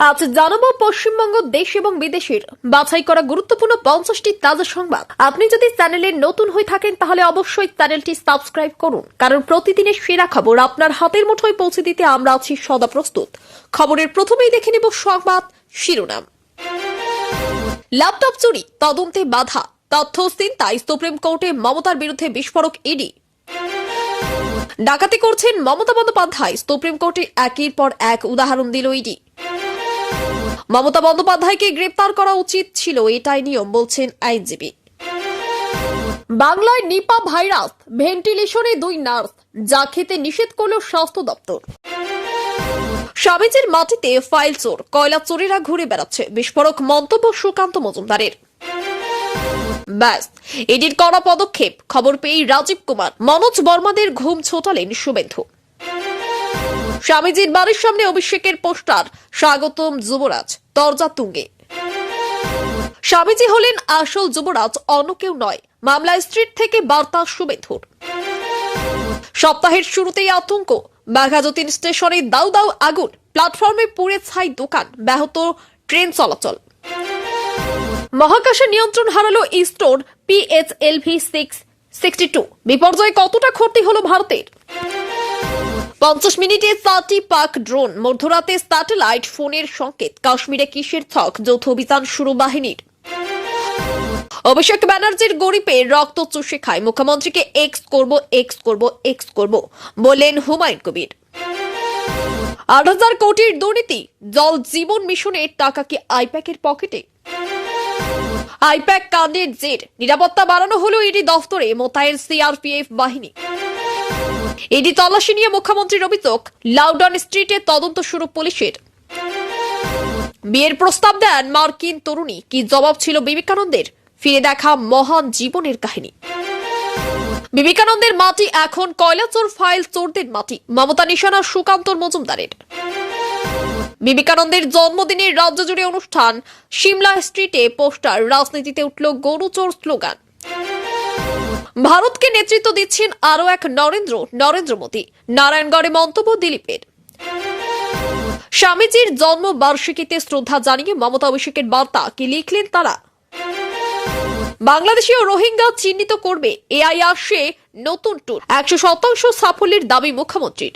আজ জানাব পশ্চিমবঙ্গ দেশ এবং বিদেশের। বাছাই করা গুরুত্বপূর্ণ পঞ্চাশটি তাজা সংবাদ। আপনি যদি চ্যানেলে নতুন হয়ে থাকেন, তাহলে অবশ্যই চ্যানেলটি সাবস্ক্রাইব করুন। কারণ প্রতিদিনের সেরা খবর আপনার হাতের মুঠোয় পৌঁছে দিতে আমরা আছি সদা প্রস্তুত। খবরের প্রথমেই দেখে নেব সংবাদ শিরোনাম। ল্যাপটপ চুরি, তদন্তে বাধা তথ্য চিন্তায় সুপ্রিম কোর্টে মমতার বিরুদ্ধে বিস্ফোরক ইডি। ডাকাতি করছেন মমতা বন্দ্যোপাধ্যায়, সুপ্রিম কোর্টে একের পর এক উদাহরণ দিল ইডি। মমতা বন্দ্যোপাধ্যায়কে গ্রেপ্তার করা উচিত ছিল, এটাই নিয়ম, বলছেন আইনজীবী। বাংলায় নিপা ভাইরাস, ভেন্টিলেশনে দুই নার্স, যা খেতে নিষেধ করল স্বাস্থ্য দপ্তর। স্বামীজির মাটিতে ফাইল চোর, কয়লা চোরেরা ঘুরে বেড়াচ্ছে, বিস্ফোরক মন্তব্য সুকান্ত মজুমদারের। ব্যাস এটির কড়া পদক্ষেপ, খবর পেয়ে রাজীব কুমার, মনোজ বর্মাদের ঘুম ছোটালেন শুভেন্দু। স্বামীজির বাড়ির সামনে অভিষেকের পোস্টার, স্বাগতম যুবরাজ। দরজা তুঙ্গে। স্বামীজি হলেন আসল যুবরাজ, অন্য কেউ নয়, মামলায় স্ট্রিট থেকে বার্তা শুভেন্দুর সপ্তাহের শুরুতেই আতঙ্ক বাঘাযতীন স্টেশনে দাউ দাউ আগুন, প্ল্যাটফর্মে পুড়ে ছাই দোকান, ব্যাহত ট্রেন চলাচল। মহাকাশে নিয়ন্ত্রণ হারালো ইসরোর পিএইচএলভি সিক্স, সিক্সটি টু। বিপর্যয়ে কতটা ক্ষতি হলো ভারতের? পঞ্চাশ মিনিটে চারটি পাক ড্রোন, মধ্যরাতে স্যাটেলাইট ফোনের সংকেত, কাশ্মীরে কিসের ছক যৌথ অভিযান শুরু বাহিনীর। অভিষেক ব্যানার্জির গরিপে রক্ত চুষে খায়, মুখ্যমন্ত্রীকে এক্স করব এক্স করব এক্স করব বললেন হুমায়ুন কবির। আট হাজার কোটির দুর্নীতি, জল জীবন মিশনের টাকা কি আইপ্যাকের পকেটে? আইপ্যাক কাণ্ডের জের, নিরাপত্তা বাড়ানো হলো ইডি দফতরে, মোতায়েন সিআরপিএফ বাহিনী। ইডি তল্লাশি নিয়ে মুখ্যমন্ত্রীর অভিযোগ লাউডন স্ট্রিটে তদন্ত শুরু পুলিশের। বিয়ের প্রস্তাব দেন মার্কিন তরুণী। কি জবাব ছিল বিবেকানন্দের? ফিরে দেখা মহান জীবনের কাহিনী। বিবেকানন্দের মাটি এখন কয়লাচোর ফাইল চোরদের মাটি। মমতা নিশানা সুকান্তর মজুমদারের। বিবেকানন্দের জন্মদিনের রাজ্য জুড়ে অনুষ্ঠান। সিমলা স্ট্রিটে পোস্টার। রাজনীতিতে উঠল গরুচোর স্লোগান। ভারতকে নেতৃত্ব দিচ্ছেন আরও এক নরেন্দ্র নরেন্দ্র মোদী। নারায়ণগড়ে মন্তব্য দিলীপের। স্বামীজির জন্ম বার্ষিকীতে শ্রদ্ধা জানিয়ে মমতা অভিষেকের বার্তা কি লিখলেন তারা? বাংলাদেশি ও রোহিঙ্গা চিহ্নিত করবে এআই আসে নতুন টুর একশো শতাংশ সাফল্যের দাবি মুখ্যমন্ত্রীর।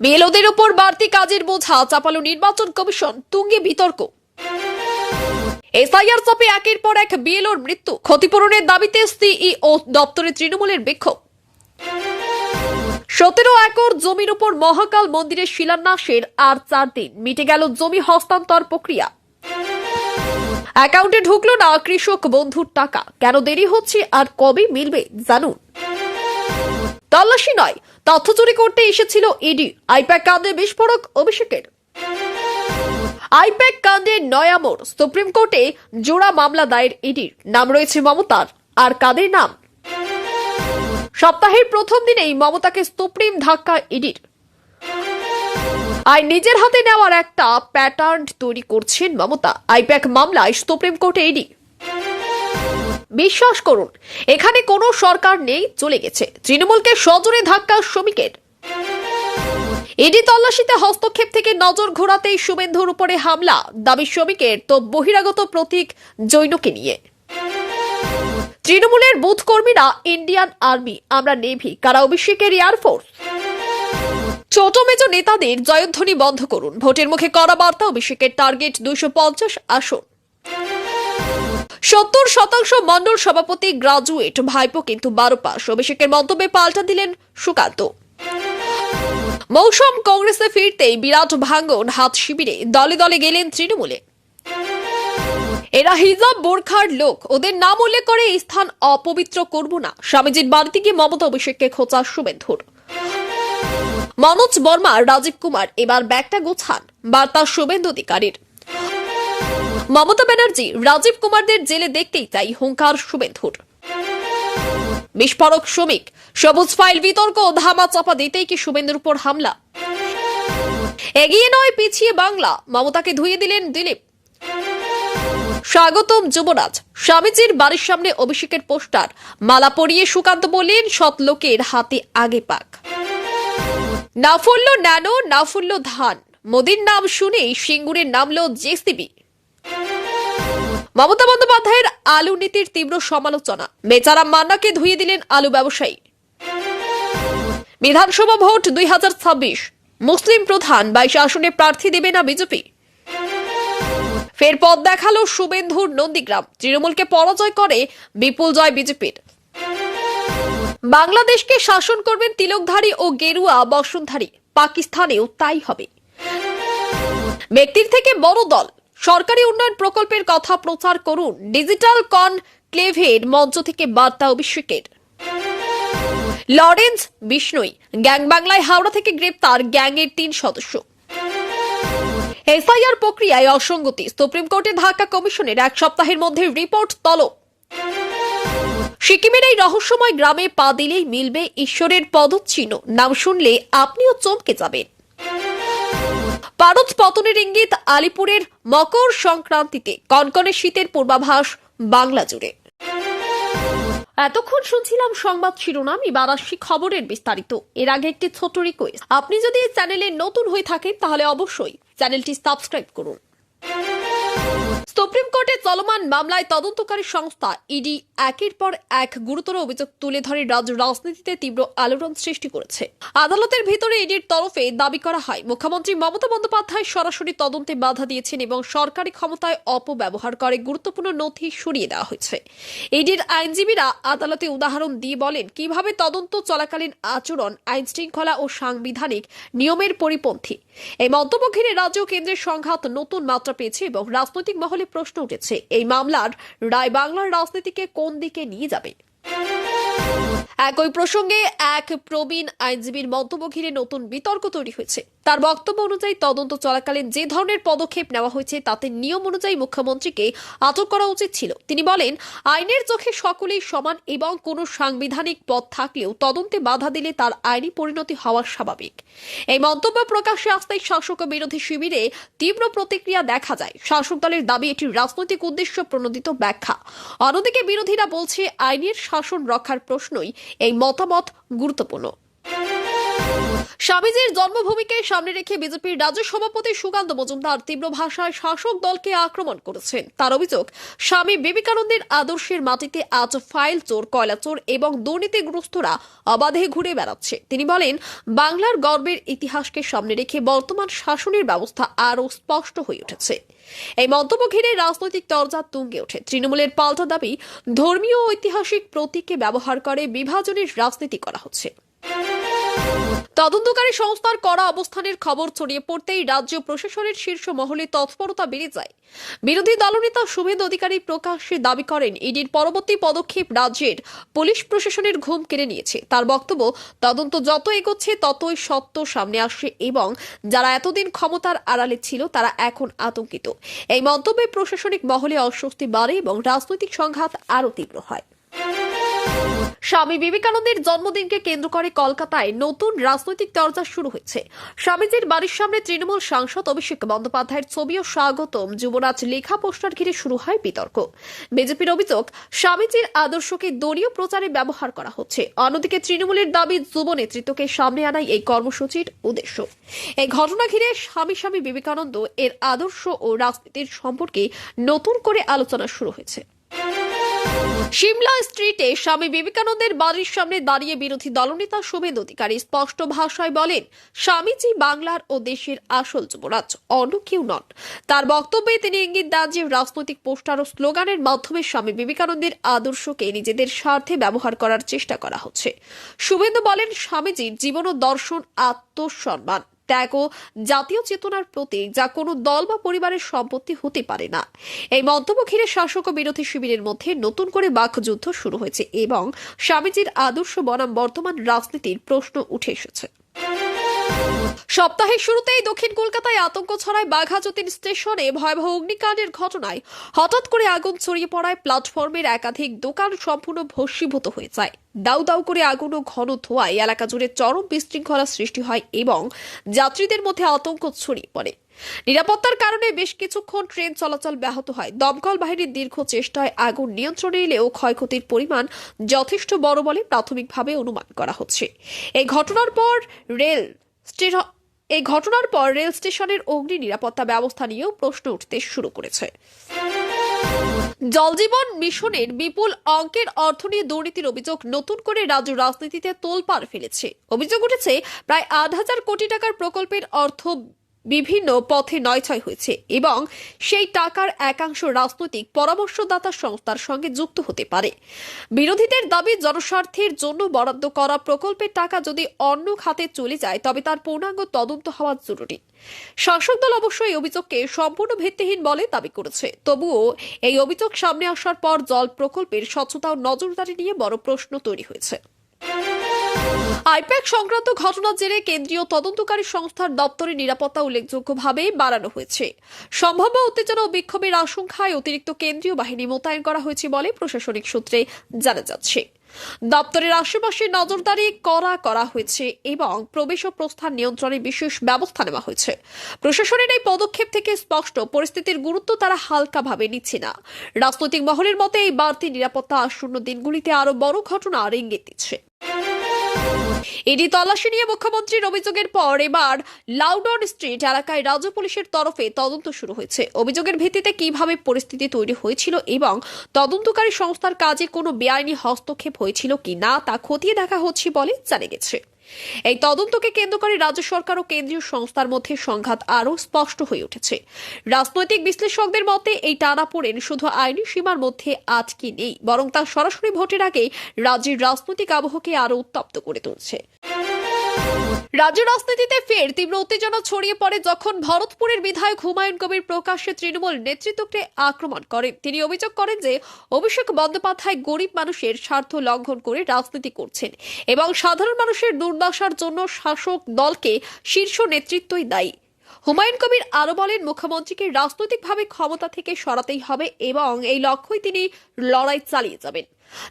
বিএলওদের উপর বাড়তি কাজের বোঝা, চাপালো নির্বাচন কমিশন, তুঙ্গে বিতর্ক। এসআইআর চাপে একের পর এক বিএলওর মৃত্যু। ক্ষতিপূরণের দাবিতে সিইও দপ্তরে তৃণমূলের বিক্ষোভ। সতেরো একর জমির উপর মহাকাল মন্দিরের শিলান্যাসের আর চার দিন। মিটে গেল জমি হস্তান্তর প্রক্রিয়া। অ্যাকাউন্টে ঢুকলো না কৃষক বন্ধুর টাকা। কেন দেরি হচ্ছে আর কবে মিলবে জানুন। তল্লাশি নয়, তথ্য চুরি করতে এসেছিল ইডি। আইপ্যাক কাণ্ডে বিস্ফোরক অভিষেকের। আইপ্যাক কাণ্ডে নয়ামোড় সুপ্রিম কোর্টে জোড়া মামলা দায়ের ইডির। নাম রয়েছে মমতার। আর কাদের নাম? সপ্তাহের প্রথম দিনেই মমতাকে সুপ্রিম ধাক্কা ইডির। আর নিজের হাতে নেওয়ার একটা প্যাটার্ন তৈরি করছেন মমতা। আইপ্যাক মামলায় সুপ্রিম কোর্টে ইডি। বিশ্বাস করুন, এখানে কোনো সরকার নেই, চলে গেছে। তৃণমূলকে সজোরে ধাক্কা শ্রমিকের। ইডি তল্লাশিতে হস্তক্ষেপ থেকে নজর ঘোরাতেই শুভেন্দুর উপরে হামলা। দাবি শ্রমিকের, তো বহিরাগত প্রতীক জৈনকে নিয়ে। তৃণমূলের বুথ কর্মীরা ইন্ডিয়ান আর্মি, আমরা নেভি, কারা অভিষেকের এয়ারফোর্স ছোট মেজো নেতাদের জয়ধ্বনি বন্ধ করুন। ভোটের মুখে করা বার্তা, অভিষেকের টার্গেট দুইশো পঞ্চাশ আসন। সত্তর শতাংশ মন্ডল সভাপতি গ্রাজুয়েট, ভাইপো কিন্তু বারো পাস। অভিষেকের মন্তব্যে পাল্টা দিলেন সুকান্ত। মৌসুম কংগ্রেসে ফিরতেই বিরাট ভাঙ্গন হাত শিবিরে। দলে দলে গেলেন তৃণমূলে। এরা হিজাব বোরখার লোক। ওদের নাম উল্লেখ করে এই স্থান অপবিত্র করব না। স্বামীজির বাড়িতে গিয়ে মমতা অভিষেককে খোঁচা শুভেন্দুর। মনোজ বর্মা, রাজীব কুমার, এবার ব্যাগটা গোছান। বার্তা শুভেন্দু অধিকারীর। মমতা ব্যানার্জি, রাজীব কুমারদের জেলে দেখতেই তাই হুঙ্কার শুভেন্দুর। বিস্ফোরক শ্রমিক। সবুজ ফাইল বিতর্ক ধামা চাপা দিতেই কি শুভেন্দুর উপর হামলা? এগিয়ে নয়, পিছিয়ে বাংলা। মমতাকে ধুয়ে দিলেন দিলীপ। স্বাগতম যুবরাজ। স্বামীজির বাড়ির সামনে অভিষেকের পোস্টার। মালা পরিয়ে সুকান্ত বললেন, সৎ লোকের হাতে আগে পাক। না ফুলল ন্যানো, না ফুলল ধান। মোদির নাম শুনেই সিঙ্গুরে নামলো জেসিবি। মমতা বন্দ্যোপাধ্যায়ের আলু নীতির তীব্র সমালোচনা। বেচারা মান্নাকে ধুয়ে দিলেন আলু ব্যবসায়ী। বিধানসভা ভোট দুই হাজার ছাব্বিশ। মুসলিম প্রধান বাইশ আসনে প্রার্থী দেবে না বিজেপি। ফের পথ দেখাল শুভেন্দুর নন্দীগ্রাম। তৃণমূলকে পরাজয় করে বিপুল জয় বিজেপির। বাংলাদেশকে শাসন করবেন তিলকধারী ও গেরুয়া বসনধারী। পাকিস্তানেও তাই হবে। ব্যক্তির থেকে বড় দল। সরকারি উন্নয়ন প্রকল্পের কথা প্রচার করুন ডিজিটাল কনক্লেভের মঞ্চ থেকে বার্তা অভিষেকের। লরেন্স বিষ্ণুই গ্যাং বাংলায় হাওড়া থেকে গ্রেপ্তার গ্যাংয়ের তিন সদস্য। এসআইআর প্রক্রিয়ায় অসঙ্গতি, সুপ্রিম কোর্টে ঢাকা কমিশনের এক সপ্তাহের মধ্যে রিপোর্ট তলব। সিকিমের এই রহস্যময় গ্রামে পা দিলেই মিলবে ঈশ্বরের পদচিহ্ন। নাম শুনলে আপনিও চমকে যাবেন। পারদ পতনের ইঙ্গিত আলিপুরের মকর সংক্রান্তিতে। কনকনে শীতের পূর্বাভাস বাংলা জুড়ে। এতক্ষণ শুনছিলাম সংবাদ শিরোনাম, এবার আসছি খবরের বিস্তারিত। এর আগে একটি ছোট রিকোয়েস্ট আপনি যদি এই চ্যানেলে নতুন হয়ে থাকেন, তাহলে অবশ্যই চ্যানেলটি সাবস্ক্রাইব করুন। সুপ্রিম কোর্টে চলমান মামলায় তদন্তকারী সংস্থা ইডি একের পর এক গুরুতর অভিযোগ তুলে ধরে রাজনীতিতে তীব্র আলোড়ন সৃষ্টি করেছে। আদালতের ভিতরে ইডির তরফে দাবি করা হয়, মুখ্যমন্ত্রী মমতা বন্দ্যোপাধ্যায় সরাসরি তদন্তে বাধা দিয়েছেন এবং সরকারি ক্ষমতায় অপব্যবহার করে গুরুত্বপূর্ণ নথি সরিয়ে দেওয়া হয়েছে। ইডির আইনজীবীরা আদালতে উদাহরণ দিয়ে বলেন, কীভাবে তদন্ত চলাকালীন আচরণ আইন শৃঙ্খলা ও সাংবিধানিক নিয়মের পরিপন্থী। এই মন্তব্য ঘিরে রাজ্য কেন্দ্রের সংঘাত নতুন মাত্রা পেয়েছে এবং রাজনৈতিক মহলে প্রশ্ন উঠেছে এই মামলার রায় বাংলার রাজনীতিকে কোন দিকে নিয়ে যাবে? একই প্রসঙ্গে এক প্রবীণ আইনজীবীর মন্তব্য ঘিরে নতুন বিতর্ক তৈরি হয়েছে। তার বক্তব্য অনুযায়ী তদন্ত চলাকালীন যে ধরনের পদক্ষেপ নেওয়া হয়েছে, তাতে নিয়ম অনুযায়ী মুখ্যমন্ত্রীকে আটক করা উচিত ছিল। তিনি বলেন, আইনের চোখে সকলেই সমান এবং কোনো সাংবিধানিক পদ থাকলেও তদন্তে বাধা দিলে তার আইনি পরিণতি হওয়া স্বাভাবিক। এই মন্তব্য প্রকাশ্যে আসতেই শাসক বিরোধী শিবিরে তীব্র প্রতিক্রিয়া দেখা যায়। শাসক দলের দাবি, এটি রাজনৈতিক উদ্দেশ্য প্রণোদিত ব্যাখ্যা। অন্যদিকে বিরোধীরা বলছে, আইনের শাসন রক্ষার প্রশ্নই এই মতামত গুরুত্বপূর্ণ। স্বামীজির জন্মভূমিকে সামনে রেখে বিজেপির রাজ্য সভাপতি সুকান্ত মজুমদার তীব্র ভাষায় শাসক দলকে আক্রমণ করেছেন। তার অভিযোগ, স্বামী বিবেকানন্দের আদর্শের মাটিতে আজ ফাইল চোর, কয়লা চোর এবং দুর্নীতিগ্রস্তরা অবাধে ঘুরে বেড়াচ্ছে। তিনি বলেন, বাংলার গর্বের ইতিহাসকে সামনে রেখে বর্তমান শাসনের ব্যবস্থা আরও স্পষ্ট হয়ে উঠেছে। এই মন্তব্য ঘিরে রাজনৈতিক তরজা তুঙ্গে ওঠে। তৃণমূলের পাল্টা দাবি, ধর্মীয় ঐতিহাসিক প্রতীককে ব্যবহার করে বিভাজনের রাজনীতি করা হচ্ছে। তদন্তকারী সংস্থার কড়া অবস্থানের খবর ছড়িয়ে পড়তেই রাজ্য প্রশাসনের শীর্ষ মহলে তৎপরতা বেড়ে যায়। বিরোধী দলনেতা শুভেন্দু অধিকারী প্রকাশ্যে দাবি করেন ইডির পরবর্তী পদক্ষেপ রাজ্যের পুলিশ প্রশাসনের ঘুম কেড়ে নিয়েছে। তার বক্তব্য, তদন্ত যত এগোচ্ছে ততই সত্য সামনে আসছে এবং যারা এতদিন ক্ষমতার আড়ালে ছিল তারা এখন আতঙ্কিত। এই মন্তব্যে প্রশাসনিক মহলে অস্বস্তি বাড়ে এবং রাজনৈতিক সংঘাত আরও তীব্র হয়। স্বামী বিবেকানন্দের জন্মদিনকে কেন্দ্র করে কলকাতায় নতুন রাজনৈতিক চর্চা শুরু হয়েছে। স্বামীজির বাড়ির সামনে তৃণমূল সাংসদ অভিষেক বন্দ্যোপাধ্যায়ের ছবি ও স্বাগতম। যুবরাজ লেখা পোস্টার ঘিরে শুরু হয় বিতর্ক। বিজেপির অভিযোগ, স্বামীজির আদর্শকে দলীয় প্রচারে ব্যবহার করা হচ্ছে। অন্যদিকে তৃণমূলের দাবি, যুব নেতৃত্বকে সামনে আনাই এই কর্মসূচির উদ্দেশ্য। এই ঘটনা ঘিরে স্বামী স্বামী বিবেকানন্দ এর আদর্শ ও রাজনীতির সম্পর্কে নতুন করে আলোচনা শুরু হয়েছে। সিমলা স্ট্রিটে স্বামী বিবেকানন্দের বাড়ির সামনে দাঁড়িয়ে বিরোধী দলনেতা শুভেন্দু অধিকারী স্পষ্ট ভাষায় বলেন, স্বামীজি বাংলার ও দেশের আসল যুবরাজ অন্য কেউ নন। তার বক্তব্যে তিনি ইঙ্গিত দেন যে, রাজনৈতিক পোস্টার ও স্লোগানের মাধ্যমে স্বামী বিবেকানন্দের আদর্শকে নিজেদের স্বার্থে ব্যবহার করার চেষ্টা করা হচ্ছে। শুভেন্দু বলেন, স্বামীজির জীবন ও দর্শন আত্মসম্মান। ত্যাগ ও জাতীয় চেতনার প্রতীক, যা কোনো দল বা পরিবারের সম্পত্তি হতে পারে না। এই মন্তব্য ঘিরে শাসক ও বিরোধী শিবিরের মধ্যে নতুন করে বাকযুদ্ধ শুরু হয়েছে এবং স্বামীজির আদর্শ বনাম বর্তমান রাজনীতির প্রশ্ন উঠে এসেছে। সপ্তাহের শুরুতেই দক্ষিণ কলকাতায় আতঙ্ক ছড়ায় বাঘাযতীন স্টেশনে ভয়াবহ অগ্নিকাণ্ডের ঘটনায়। হঠাৎ করে আগুন ছড়িয়ে পড়ায় প্ল্যাটফর্মের একাধিক দোকান সম্পূর্ণ ভস্মীভূত হয়ে যায়। দাউ দাউ করে আগুন ও ঘন ধোঁয়ায় এলাকা জুড়ে চরম বিশৃঙ্খলা সৃষ্টি হয় এবং যাত্রীদের মধ্যে আতঙ্ক ছড়িয়ে পড়ে। নিরাপত্তার কারণে বেশ কিছুক্ষণ ট্রেন চলাচল ব্যাহত হয়। দমকল বাহিনীর দীর্ঘ চেষ্টায় আগুন নিয়ন্ত্রণে এলেও ক্ষয়ক্ষতির পরিমাণ যথেষ্ট বড় বলে প্রাথমিকভাবে অনুমান করা হচ্ছে। এই ঘটনার পর রেল এই ঘটনার পর রেল স্টেশনের অগ্নি নিরাপত্তা ব্যবস্থা নিয়েও প্রশ্ন উঠতে শুরু করেছে। জলজীবন মিশনের বিপুল অঙ্কের অর্থ নিয়ে দুর্নীতির অভিযোগ নতুন করে রাজ্য রাজনীতিতে তোলপাড় ফেলেছে। অভিযোগ উঠেছে, প্রায় আট হাজার কোটি টাকার প্রকল্পের অর্থ বিভিন্ন পথে নয়ছয় হয়েছে এবং সেই টাকার একাংশ রাজনৈতিক পরামর্শদাতা সংস্থার সঙ্গে যুক্ত হতে পারে। বিরোধীদের দাবি, জনস্বার্থের জন্য বরাদ্দ করা প্রকল্পের টাকা যদি অন্য খাতে চলে যায়, তবে তার পূর্ণাঙ্গ তদন্ত হওয়া জরুরি। শাসক দল অবশ্য এই অভিযোগকে সম্পূর্ণ ভিত্তিহীন বলে দাবি করেছে। তবুও এই অভিযোগ সামনে আসার পর জল প্রকল্পের স্বচ্ছতা ও নজরদারি নিয়ে বড় প্রশ্ন তৈরি হয়েছে। আইপ্যাক সংক্রান্ত ঘটনার জেরে কেন্দ্রীয় তদন্তকারী সংস্থার দপ্তরের নিরাপত্তা উল্লেখযোগ্যভাবে বাড়ানো হয়েছে। সম্ভাব্য উত্তেজনা ও বিক্ষোভের আশঙ্কায় অতিরিক্ত কেন্দ্রীয় বাহিনী মোতায়েন করা হয়েছে বলে প্রশাসনিক সূত্রে জানা যাচ্ছে। দপ্তরের আশেপাশে নজরদারি করা করা হয়েছে এবং প্রবেশ ও প্রস্থান নিয়ন্ত্রণে বিশেষ ব্যবস্থা নেওয়া হয়েছে। প্রশাসনের এই পদক্ষেপ থেকে স্পষ্ট, পরিস্থিতির গুরুত্ব তারা হালকাভাবে নিচ্ছে না। রাজনৈতিক মহলের মতে এই বাড়তি নিরাপত্তা আসন্ন দিনগুলিতে আরও বড় ঘটনা আর ইঙ্গিত দিচ্ছে। ইডি তল্লাশি নিয়ে মুখ্যমন্ত্রীর অভিযোগের পর এবার লাউডন স্ট্রিট এলাকায় রাজ্য পুলিশের তরফে তদন্ত শুরু হয়েছে। অভিযোগের ভিত্তিতে কীভাবে পরিস্থিতি তৈরি হয়েছিল এবং তদন্তকারী সংস্থার কাজে কোনো বেআইনি হস্তক্ষেপ হয়েছিল কি না তা খতিয়ে দেখা হচ্ছে বলে জানা গেছে। এই তদন্তকে কেন্দ্র করে রাজ্য সরকার ও কেন্দ্রীয় সংস্থার মধ্যে সংঘাত আরও স্পষ্ট হয়ে উঠেছে। রাজনৈতিক বিশ্লেষকদের মতে, এই টানাপোড়েন শুধু আইনি সীমার মধ্যে আটকে নেই, বরং তা সরাসরি ভোটের আগে রাজ্যের রাজনৈতিক আবহকে আরও উত্তপ্ত করে তুলছে। রাজ্য রাজনীতিতে ফের তীব্র উত্তেজনা ছড়িয়ে পড়ে যখন ভরতপুরের বিধায়ক হুমায়ুন কবির প্রকাশ্যে তৃণমূল নেতৃত্বকে আক্রমণ করেন। তিনি অভিযোগ করেন যে, অভিষেক বন্দ্যোপাধ্যায় গরিব মানুষের স্বার্থ লঙ্ঘন করে রাজনীতি করছেন এবং সাধারণ মানুষের দুর্দশার জন্য শাসক দলকে শীর্ষ নেতৃত্বই দায়ী। হুমায়ুন কবির আরও বলেন, মুখ্যমন্ত্রীকে রাজনৈতিকভাবে ক্ষমতা থেকে সরাতেই হবে এবং এই লক্ষ্যই তিনি লড়াই চালিয়ে যাবেন।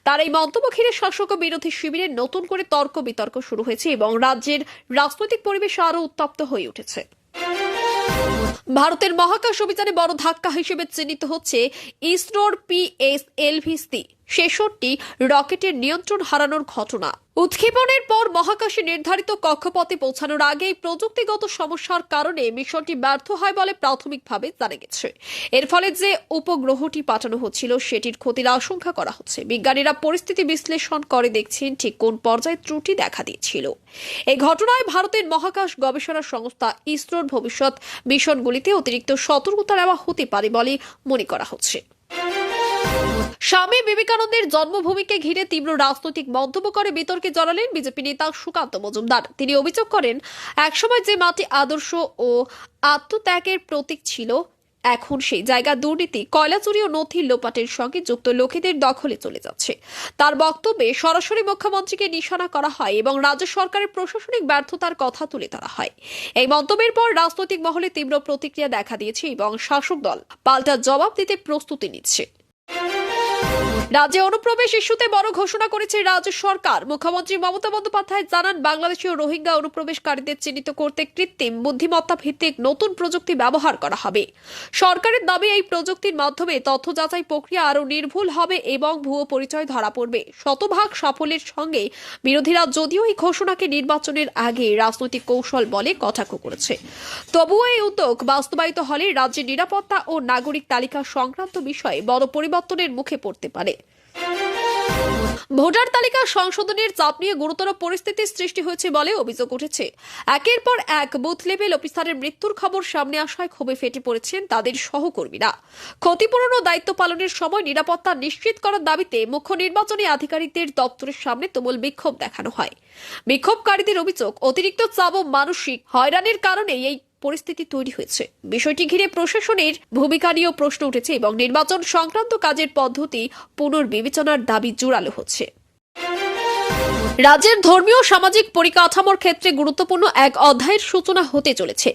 তার এই মন্তব্য ঘিরে শাসক বিরোধী শিবিরে নতুন করে তর্ক বিতর্ক শুরু হয়েছে এবং রাজ্যের রাজনৈতিক পরিবেশ আরও উত্তপ্ত হয়ে উঠেছে। ভারতের মহাকাশ অভিযানে বড় ধাক্কা হিসেবে চিহ্নিত হচ্ছে ইসরোর সি, ছেষট্টি রকেটের নিয়ন্ত্রণ হারানোর ঘটনা। উৎক্ষেপণের পর মহাকাশে নির্ধারিত কক্ষপথে পৌঁছানোর আগেই প্রযুক্তিগত সমস্যার কারণে মিশনটি ব্যর্থ হয় বলে প্রাথমিকভাবে জানা গেছে। এর ফলে যে উপগ্রহটি পাঠানো হচ্ছিল, সেটির ক্ষতির আশঙ্কা করা হচ্ছে। বিজ্ঞানীরা পরিস্থিতি বিশ্লেষণ করে দেখছেন ঠিক কোন পর্যায়ে ত্রুটি দেখা দিয়েছিল। এই ঘটনায় ভারতের মহাকাশ গবেষণা সংস্থা ইসরোর ভবিষ্যৎ মিশনগুলিতে অতিরিক্ত সতর্কতা নেওয়া হতে পারে বলে মনে করা হচ্ছে। স্বামী বিবেকানন্দের জন্মভূমিকে ঘিরে তীব্র রাজনৈতিক মন্তব্য করে বিতর্কে জড়ালেন বিজেপি নেতা সুকান্ত মজুমদার। তিনি অভিযোগ করেন, একসময় যে মাটি আদর্শ ও আত্মত্যাগের প্রতীক ছিল, এখন সেই জায়গা দুর্নীতি, কয়লা চুরি ও নথি লোপাটের সঙ্গে যুক্ত লোকেদের দখলে চলে যাচ্ছে। তার বক্তব্যে সরাসরি মুখ্যমন্ত্রীকে নিশানা করা হয় এবং রাজ্য সরকারের প্রশাসনিক ব্যর্থতার কথা তুলে ধরা হয়। এই মন্তব্যের পর রাজনৈতিক মহলে তীব্র প্রতিক্রিয়া দেখা দিয়েছে এবং শাসক দল পাল্টা জবাব দিতে প্রস্তুতি নিচ্ছে। রাজ্যে অনুপ্রবেশ ইস্যুতে বড় ঘোষণা করেছে রাজ্য সরকার। মুখ্যমন্ত্রী মমতা বন্দ্যোপাধ্যায় জানান বাংলাদেশি ও রোহিঙ্গা অনুপ্রবেশকারীদের চিহ্নিত করতে কৃত্রিম বুদ্ধিমত্তা ভিত্তিক নতুন প্রযুক্তি ব্যবহার করা হবে। সরকারের দাবি, এই প্রযুক্তির মাধ্যমে তথ্য যাচাই প্রক্রিয়া আরও নির্ভুল হবে এবং ভুয়ো পরিচয় ধরা পড়বে। শতভাগ সাফল্যের সঙ্গে বিরোধীরা যদিও এই ঘোষণাকে নির্বাচনের আগে রাজনৈতিক কৌশল বলে কটাক্ষ করেছে। তবুও এই উদ্যোগ বাস্তবায়িত হলে রাজ্যের নিরাপত্তা ও নাগরিক তালিকা সংক্রান্ত বিষয়ে বড় পরিবর্তনের মুখে পড়তে পারে। ভোটার তালিকা সংশোধনের চাপ নিয়ে গুরুতর পরিস্থিতির সৃষ্টি হয়েছে বলে অভিযোগ উঠেছে। একের পর এক বুথ লেভেল অফিসারের মৃত্যুর খবর সামনে আসায় ক্ষোভে ফেটে পড়েছেন তাদের সহকর্মীরা। ক্ষতিপূরণ ও দায়িত্ব পালনের সময় নিরাপত্তা নিশ্চিত করার দাবিতে মুখ্য নির্বাচনী আধিকারিকদের দপ্তরের সামনে তুমুল বিক্ষোভ দেখানো হয়। বিক্ষোভকারীদের অভিযোগ, অতিরিক্ত চাপ ও মানসিক হয়রানির কারণে এই পরিস্থিতি তৈরি হয়েছে। বিষয়টি ঘিরে প্রশাসনের ভূমিকা নিয়েও প্রশ্ন উঠেছে এবং নির্বাচন সংক্রান্ত কাজের পদ্ধতি পুনর্বিবেচনার দাবি জোরালো হচ্ছে। রাজ্যের ধর্মীয় সামাজিক পরিকাঠামোর ক্ষেত্রে গুরুত্বপূর্ণ এক অধ্যায়ের সূচনা হতে চলেছে।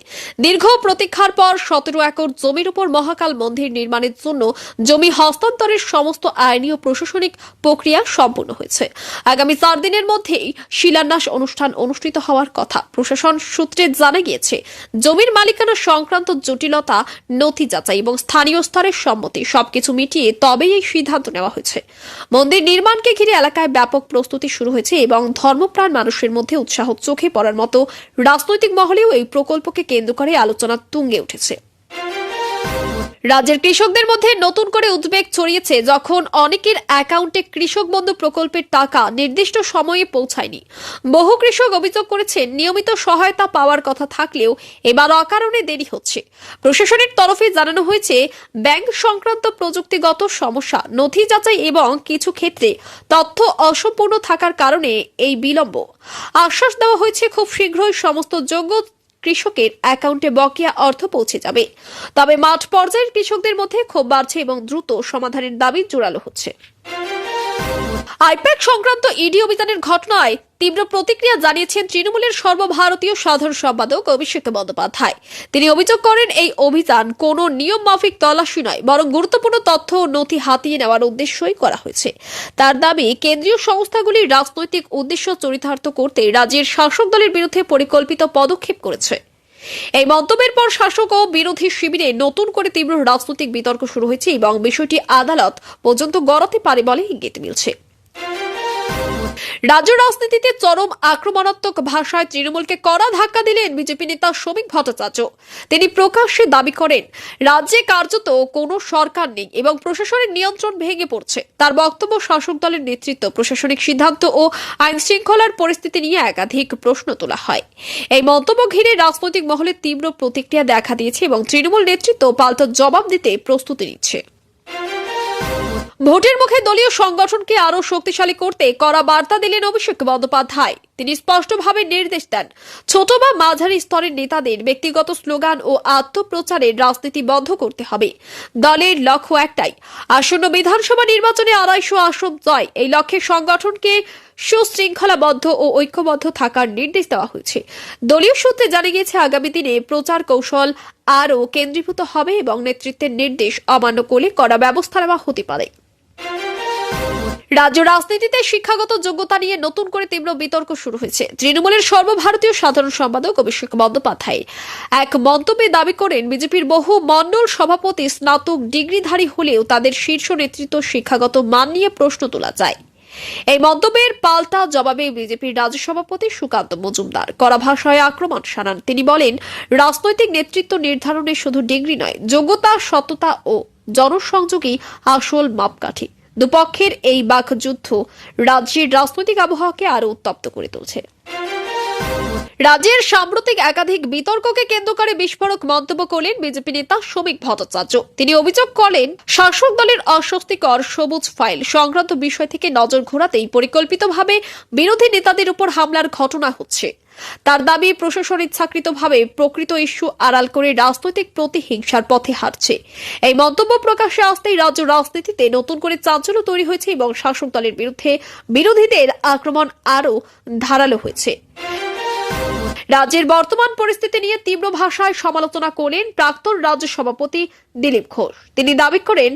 দীর্ঘ প্রতীক্ষার পর সতেরো একর জমির উপর মহাকাল মন্দির নির্মাণের জন্য জমি হস্তান্তরের সমস্ত আইনি ও প্রশাসনিক প্রক্রিয়া সম্পূর্ণ হয়েছে। আগামী চার দিনের মধ্যেই শিলান্যাস অনুষ্ঠান অনুষ্ঠিত হওয়ার কথা প্রশাসন সূত্রে জানা গিয়েছে, জমির মালিকানা সংক্রান্ত জটিলতা নথি যাচাই এবং স্থানীয় স্তরের সম্মতি সবকিছু মিটিয়ে তবেই এই সিদ্ধান্ত নেওয়া হয়েছে। মন্দির নির্মাণকে ঘিরে এলাকায় ব্যাপক প্রস্তুতি শুরু হয়েছে এবং এবং ধর্মপ্রাণ মানুষের মধ্যে উৎসাহ চোখে পড়ার মতো রাজনৈতিক মহলেও এই প্রকল্পকে কেন্দ্র করে আলোচনা তুঙ্গে উঠেছে। রাজ্যের কৃষকদের মধ্যে নতুন করে উদ্বেগ ছড়িয়েছে যখন অনেকের অ্যাকাউন্টে কৃষক বন্ধু প্রকল্পের টাকা নির্দিষ্ট সময়ে পৌঁছায়নি। বহু কৃষক অভিযোগ করেছেন, নিয়মিত সহায়তা পাওয়ার কথা থাকলেও এবার অকারণে দেরি হচ্ছে। প্রশাসনের তরফে জানানো হয়েছে, ব্যাংক সংক্রান্ত প্রযুক্তিগত সমস্যা, নথি যাচাই এবং কিছু ক্ষেত্রে তথ্য অসম্পূর্ণ থাকার কারণে এই বিলম্ব। আশ্বাস দেওয়া হয়েছে, খুব শীঘ্রই সমস্ত যোগ্য কৃষকের অ্যাকাউন্টে বকেয়া অর্থ পৌঁছে যাবে। তবে মাঠ পর্যায়ের কৃষকদের মধ্যে ক্ষোভ বাড়ছে এবং দ্রুত সমাধানের দাবি জোরালো হচ্ছে। আইপ্যাক সংক্রান্ত ইডি অভিযানের ঘটনায় তীব্র প্রতিক্রিয়া জানিয়েছেন তৃণমূলের সর্বভারতীয় সাধারণ সম্পাদক অভিষেক বন্দ্যোপাধ্যায়। তিনি অভিযোগ করেন, এই অভিযান কোনো নিয়ম মাফিক তল্লাশি নয়, বরং গুরুত্বপূর্ণ তথ্য ও নথি হাতিয়ে নেওয়ার উদ্দেশ্যই করা হয়েছে। তার দাবি, কেন্দ্রীয় সংস্থাগুলির রাজনৈতিক উদ্দেশ্য চরিতার্থ করতে রাজ্যের শাসক দলের বিরুদ্ধে পরিকল্পিত পদক্ষেপ করেছে। এই মন্তব্যের পর শাসক ও বিরোধী শিবিরে নতুন করে তীব্র রাজনৈতিক বিতর্ক শুরু হয়েছে এবং বিষয়টি আদালত পর্যন্ত গড়াতে পারে বলে ইঙ্গিত মিলছে। রাজ্য রাজনীতিতে চরম আক্রমণাত্মক ভাষায় তৃণমূলকে কড়া ধাক্কা দিলেন বিজেপি নেতা শ্রমিক ভট্টাচার্য। তিনি প্রকাশ্যে দাবি করেন, রাজ্যে কার্যত কোনো সরকার নেই এবং প্রশাসনের নিয়ন্ত্রণ ভেঙে পড়ছে। তার বক্তব্য শাসক দলের নেতৃত্ব, প্রশাসনিক সিদ্ধান্ত ও আইন শৃঙ্খলার পরিস্থিতি নিয়ে একাধিক প্রশ্ন তোলা হয়। এই মন্তব্য ঘিরে রাজনৈতিক মহলে তীব্র প্রতিক্রিয়া দেখা দিয়েছে এবং তৃণমূল নেতৃত্ব পাল্টা জবাব দিতে প্রস্তুতি নিচ্ছে। ভোটের মুখে দলীয় সংগঠনকে আরও শক্তিশালী করতে কড়া বার্তা দিলেন অভিষেক বন্দ্যোপাধ্যায়। তিনি স্পষ্টভাবে নির্দেশ দেন, ছোট বা মাঝারি স্তরের নেতাদের ব্যক্তিগত স্লোগান ও আত্মপ্রচারের রাজনীতি বন্ধ করতে হবে। দলের লক্ষ্য একটাই, আসন্ন বিধানসভা নির্বাচনে আড়াইশো আসন জয়। এই লক্ষ্যে সংগঠনকে সুশৃঙ্খলাবদ্ধ ও ঐক্যবদ্ধ থাকার নির্দেশ দেওয়া হয়েছে। দলীয় সূত্রে জানা গিয়েছে, আগামী দিনে প্রচার কৌশল আরও কেন্দ্রীভূত হবে এবং নেতৃত্বের নির্দেশ অমান্য করলে কড়া ব্যবস্থা নেওয়া হতে পারে। রাজ্য রাজনীতিতে শিক্ষাগত যোগ্যতা নিয়ে নতুন করে তীব্র বিতর্ক শুরু হয়েছে। তৃণমূলের সর্বভারতীয় সাধারণ সম্পাদক অভিষেক বন্দ্যোপাধ্যায় এক মন্তব্যে দাবি করেন, বিজেপির বহু মণ্ডল সভাপতি স্নাতক ডিগ্রিধারী হলেও তাদের শীর্ষ নেতৃত্ব শিক্ষাগত মান নিয়ে প্রশ্ন তোলা যায়। এই মন্তব্যের পাল্টা জবাবে বিজেপির রাজ্য সভাপতি সুকান্ত মজুমদার। কড়া ভাষায় আক্রমণ শানান। তিনি বলেন, রাজনৈতিক নেতৃত্ব নির্ধারণে শুধু ডিগ্রি নয়, যোগ্যতা সততা ও জনসংযোগই আসল মাপকাঠি। দুপক্ষের এই বাকযুদ্ধ রাজ্যের রাজনৈতিক আবহাওয়াকে আরও উত্তপ্ত করে তুলছে। রাজ্যের সাম্প্রতিক একাধিক বিতর্ককে কেন্দ্র করে বিস্ফোরক মন্তব্য করলেন বিজেপি নেতা শ্রমিক ভট্টাচার্য। তিনি অভিযোগ করেন, শাসক দলের অস্বস্তিকর সবুজ ফাইল সংক্রান্ত বিষয় থেকে নজর ঘোরাতেই পরিকল্পিতভাবে বিরোধী নেতাদের উপর হামলার ঘটনা হচ্ছে। তার দাবি প্রশাসন ইচ্ছাকৃতভাবে প্রকৃত ইস্যু আড়াল করে রাজনৈতিক প্রতিহিংসার পথে হাঁটছে। এই মন্তব্য প্রকাশে আসতেই রাজ্য রাজনীতিতে নতুন করে চাঞ্চল্য তৈরি হয়েছে এবং শাসক দলের বিরুদ্ধে বিরোধীদের আক্রমণ আরও ধারালো হয়েছে। রাজ্যের বর্তমান পরিস্থিতি নিয়ে তীব্র ভাষায় সমালোচনা করলেন প্রাক্তন রাজ্য সভাপতি দিলীপ ঘোষ। তিনি দাবি করেন,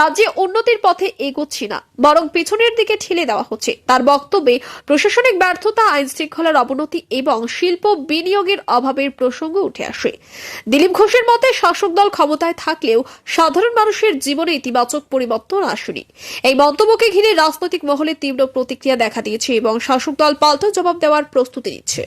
রাজ্যে উন্নতির পথে এগোচ্ছি না, বরং পিছনের দিকে ঠেলে দেওয়া হচ্ছে। তার বক্তব্যে প্রশাসনিক ব্যর্থতা আইন শৃঙ্খলার অবনতি এবং শিল্প বিনিয়োগের অভাবের প্রসঙ্গ উঠে আসে। দিলীপ ঘোষের মতে, শাসক দল ক্ষমতায় থাকলেও সাধারণ মানুষের জীবনে ইতিবাচক পরিবর্তন আসেনি। এই মন্তব্যকে ঘিরে রাজনৈতিক মহলে তীব্র প্রতিক্রিয়া দেখা দিয়েছে এবং শাসক দল পাল্টা জবাব দেওয়ার প্রস্তুতি নিচ্ছে।